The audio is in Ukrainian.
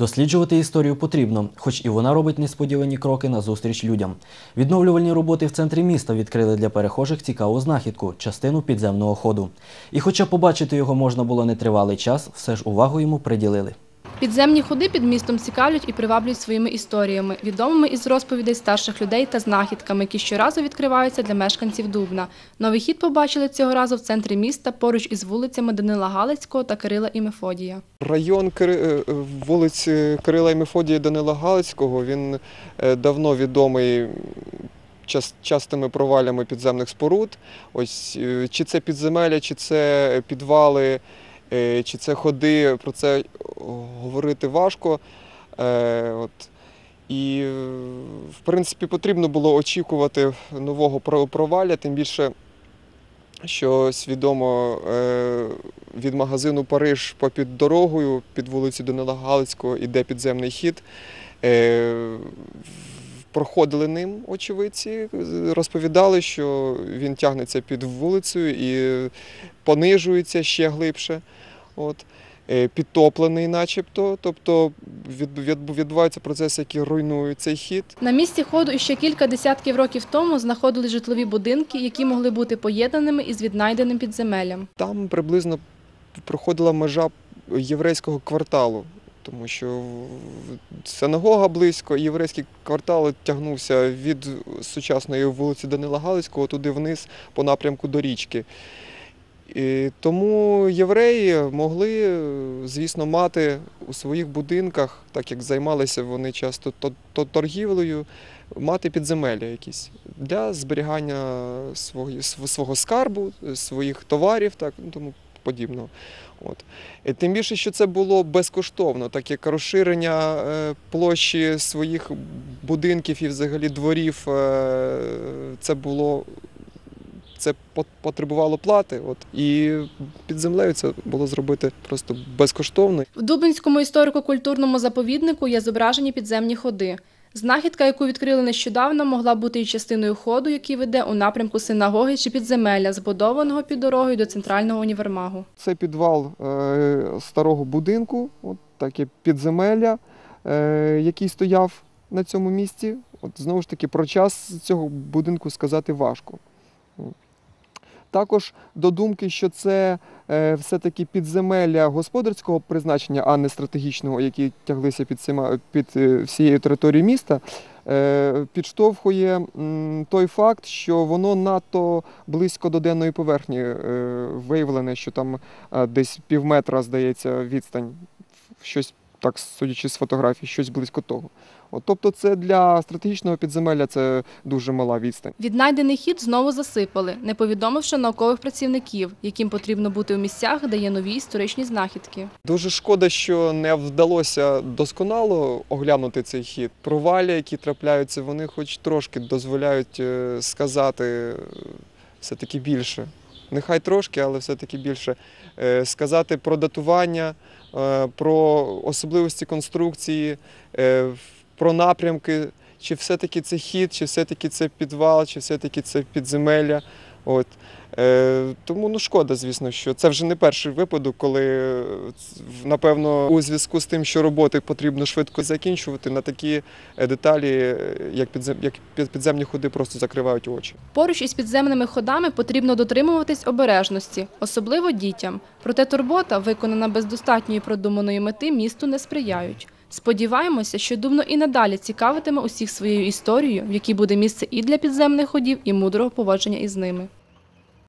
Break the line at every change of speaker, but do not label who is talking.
Досліджувати історію потрібно, хоч і вона робить несподівані кроки назустріч людям. Відновлювальні роботи в центрі міста відкрили для перехожих цікаву знахідку частину підземного ходу. І хоча побачити його можна було нетривалий час, все ж увагу йому приділили.
Підземні ходи під містом цікавлять і приваблюють своїми історіями, відомими із розповідей старших людей та знахідками, які щоразу відкриваються для мешканців Дубна. Новий хід побачили цього разу в центрі міста поруч із вулицями Данила Галицького та Кирила і Мефодія.
Район Кири- е, вулиць Кирила і Мефодія Данила Галицького він е, давно відомий частими провалями підземних споруд. Ось е, чи це підземелля, чи це підвали, е, чи це ходи, про це говорити важко. Е, От. І, в принципі, потрібно було очікувати нового про- провалля, тим більше, що свідомо е, від магазину Париж попід дорогою під вулицею Данила Галицького іде підземний хід. Е, Проходили ним очевидці, розповідали, що він тягнеться під вулицею і понижується ще глибше. От. Е, Підтоплений начебто, тобто від- від- відбуваються процеси, які руйнують цей хід.
На місці ходу ще кілька десятків років тому знаходили житлові будинки, які могли бути поєднаними із віднайденим підземеллям.
Там приблизно проходила межа єврейського кварталу, тому що синагога близько, єврейський квартал тягнувся від сучасної вулиці Данила Галицького туди вниз по напрямку до річки. І тому євреї могли, звісно, мати у своїх будинках, так як займалися вони часто то- то- торгівлею, мати підземелля якісь для зберігання свого, св- свого скарбу, своїх товарів, так ну, тому подібного. От. І тим більше, що це було безкоштовно, так як розширення е, площі своїх будинків і взагалі дворів, е, це було. Це потребувало плати, от і під землею це було зробити просто безкоштовно.
В Дубинському історико-культурному заповіднику є зображені підземні ходи. Знахідка, яку відкрили нещодавно, могла бути і частиною ходу, який веде у напрямку синагоги чи підземелля, збудованого під дорогою до центрального універмагу.
Це підвал е, старого будинку, от таке підземелля, е, який стояв на цьому місці. От знову ж таки, про час цього будинку сказати важко. Також до думки, що це е, все-таки підземелля господарського призначення, а не стратегічного, які тяглися під, під е, всією територією міста, е, підштовхує той факт, що воно надто близько до денної поверхні виявлене, що там десь пів метра, здається, відстань, щось так, судячи з фотографій, щось близько того. От, тобто, це для стратегічного підземелля це дуже мала відстань.
Віднайдений хід знову засипали, не повідомивши наукових працівників, яким потрібно бути у місцях, де є нові історичні знахідки.
Дуже шкода, що не вдалося досконало оглянути цей хід. Провалі, які трапляються, вони хоч трошки дозволяють е, сказати е, все-таки більше. Нехай трошки, але все-таки більше. Е, Сказати про датування, е, про особливості конструкції, е, про напрямки, чи все-таки це хід, чи все-таки це підвал, чи все-таки це підземелля. От. Е, тому ну шкода, звісно, що це вже не перший випадок, коли е, напевно у зв'язку з тим, що роботи потрібно швидко закінчувати, на такі е, деталі, е, як як під- підземні ходи, просто закривають очі.
Поруч із підземними ходами потрібно дотримуватись обережності, особливо дітям. Проте турбота, виконана без достатньої продуманої мети, місту не сприяють. Сподіваємося, що Дубно і надалі цікавитиме усіх своєю історією, в якій буде місце і для підземних ходів, і мудрого поводження із ними.